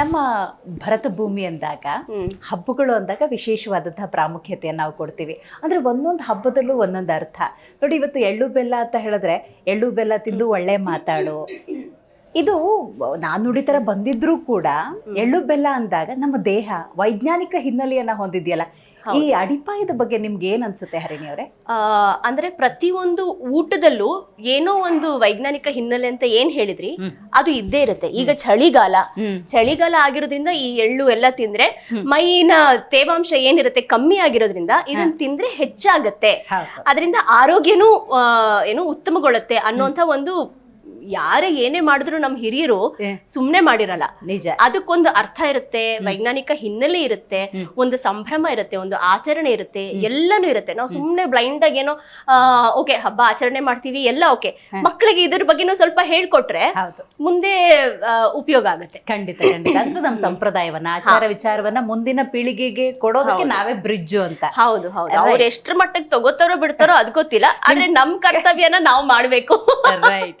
ನಮ್ಮ ಭರತ ಭೂಮಿ ಅಂದಾಗ ಹಬ್ಬಗಳು ಅಂದಾಗ ವಿಶೇಷವಾದಂತಹ ಪ್ರಾಮುಖ್ಯತೆಯನ್ನು ನಾವು ಕೊಡ್ತೀವಿ. ಅಂದ್ರೆ ಒಂದೊಂದು ಹಬ್ಬದಲ್ಲೂ ಒಂದೊಂದು ಅರ್ಥ. ನೋಡಿ ಇವತ್ತು ಎಳ್ಳು ಬೆಲ್ಲ ಅಂತ ಹೇಳಿದ್ರೆ ಎಳ್ಳು ಬೆಲ್ಲ ತಿಂದು ಒಳ್ಳೆ ಮಾತಾಡು. ಇದು ನಾನುಡಿ ತರ ಬಂದಿದ್ರೂ ಕೂಡ ಎಳ್ಳು ಬೆಲ್ಲ ಅಂದಾಗ ನಮ್ಮ ದೇಹ ವೈಜ್ಞಾನಿಕ ಹಿನ್ನೆಲೆಯನ್ನ ಹೊಂದಿದೆಯಲ್ಲ ಈ ಅಡಿಪಾಯದ ಬಗ್ಗೆ ನಿಮ್ಗೆ ಏನ್ ಅನ್ಸುತ್ತೆ ಹರಿಣಿ ಅವರೇ? ಅಂದ್ರೆ ಅಂದ್ರೆ ಪ್ರತಿಯೊಂದು ಊಟದಲ್ಲೂ ಏನೋ ಒಂದು ವೈಜ್ಞಾನಿಕ ಹಿನ್ನೆಲೆ ಅಂತ ಏನ್ ಹೇಳಿದ್ರಿ ಅದು ಇದ್ದೇ ಇರುತ್ತೆ. ಈಗ ಚಳಿಗಾಲ. ಚಳಿಗಾಲ ಆಗಿರೋದ್ರಿಂದ ಈ ಎಳ್ಳು ಎಲ್ಲ ತಿಂದ್ರೆ ಮೈನ ತೇವಾಂಶ ಏನಿರುತ್ತೆ ಕಮ್ಮಿ ಆಗಿರೋದ್ರಿಂದ ಇದನ್ನ ತಿಂದ್ರೆ ಹೆಚ್ಚಾಗತ್ತೆ. ಅದರಿಂದ ಆರೋಗ್ಯನೂ ಆ, ಏನು ಉತ್ತಮಗೊಳ್ಳುತ್ತೆ ಅನ್ನುವಂತ ಒಂದು ಯಾರೇ ಏನೇ ಮಾಡಿದ್ರು ನಮ್ಮ ಹಿರಿಯರು ಸುಮ್ಮನೆ ಸುಮ್ನೆ ಮಾಡಿರಲ್ಲ. ನಿಜ. ಅದಕ್ಕೊಂದು ಅರ್ಥ ಇರುತ್ತೆ ವೈಜ್ಞಾನಿಕ ಹಿನ್ನೆಲೆ ಇರುತ್ತೆ ಒಂದು ಸಂಭ್ರಮ ಇರುತ್ತೆ ಒಂದು ಆಚರಣೆ ಇರುತ್ತೆ ಎಲ್ಲನೂ ಇರುತ್ತೆ. ನಾವು ಸುಮ್ಮನೆ ಬ್ಲೈಂಡ್ ಆಗಿ ಏನೋ ಓಕೆ ಹಬ್ಬ ಆಚರಣೆ ಮಾಡ್ತೀವಿ ಎಲ್ಲ ಓಕೆ. ಮಕ್ಕಳಿಗೆ ಇದ್ರ ಬಗ್ಗೆನೂ ಸ್ವಲ್ಪ ಹೇಳ್ಕೊಟ್ರೆ ಮುಂದೆ ಉಪಯೋಗ ಆಗುತ್ತೆ. ಖಂಡಿತ ಖಂಡಿತ. ಅಂದ್ರೆ ನಮ್ಮ ಸಂಪ್ರದಾಯವನ್ನ ಆಚಾರ ವಿಚಾರವನ್ನ ಮುಂದಿನ ಪೀಳಿಗೆಗೆ ಕೊಡೋದಕ್ಕೆ ನಾವೇ ಬ್ರಿಡ್ಜ್ ಅಂತ. ಹೌದು ಹೌದು. ಅವ್ರು ಎಷ್ಟ್ರ ಮಟ್ಟಕ್ಕೆ ತಗೋತಾರೋ ಬಿಡ್ತಾರೋ ಅದ್ ಗೊತ್ತಿಲ್ಲ. ಆದ್ರೆ ನಮ್ ಕರ್ತವ್ಯನ ನಾವು ಮಾಡ್ಬೇಕು. ರೈಟ್